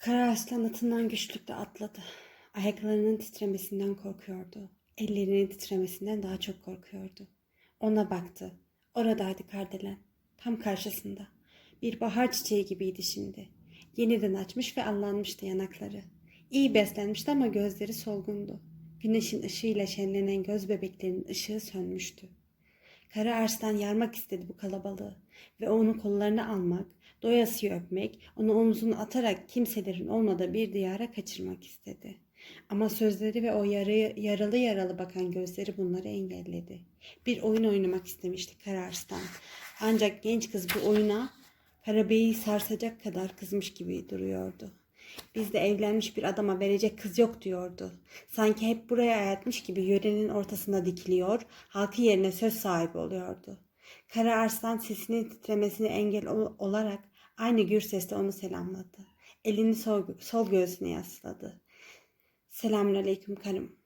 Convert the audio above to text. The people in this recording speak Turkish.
Kara Arslan atından güçlükle atladı. Ayaklarının titremesinden korkuyordu. Ellerinin titremesinden daha çok korkuyordu. Ona baktı. Oradaydı Kardelen. Tam karşısında. Bir bahar çiçeği gibiydi şimdi. Yeniden açmış ve allanmıştı yanakları. İyi beslenmişti ama gözleri solgundu. Güneşin ışığıyla şenlenen göz bebeklerinin ışığı sönmüştü. Kara Arslan yarmak istedi bu kalabalığı ve onu kollarına almak, doyasıya öpmek, onu omzuna atarak kimselerin olmadığı bir diyara kaçırmak istedi. Ama sözleri ve o yarı, yaralı yaralı bakan gözleri bunları engelledi. Bir oyun oynamak istemişti Kara Arslan. Ancak genç kız bu oyuna Karabey'i sarsacak kadar kızmış gibi duruyordu. Bizde evlenmiş bir adama verecek kız yok diyordu. Sanki hep buraya ayatmış gibi yörenin ortasında dikiliyor, halkı yerine söz sahibi oluyordu. Kara Arslan sesinin titremesine engel ol- olarak aynı gür sesle onu selamladı. Elini sol, sol göğsüne yasladı. Selamünaleyküm karım.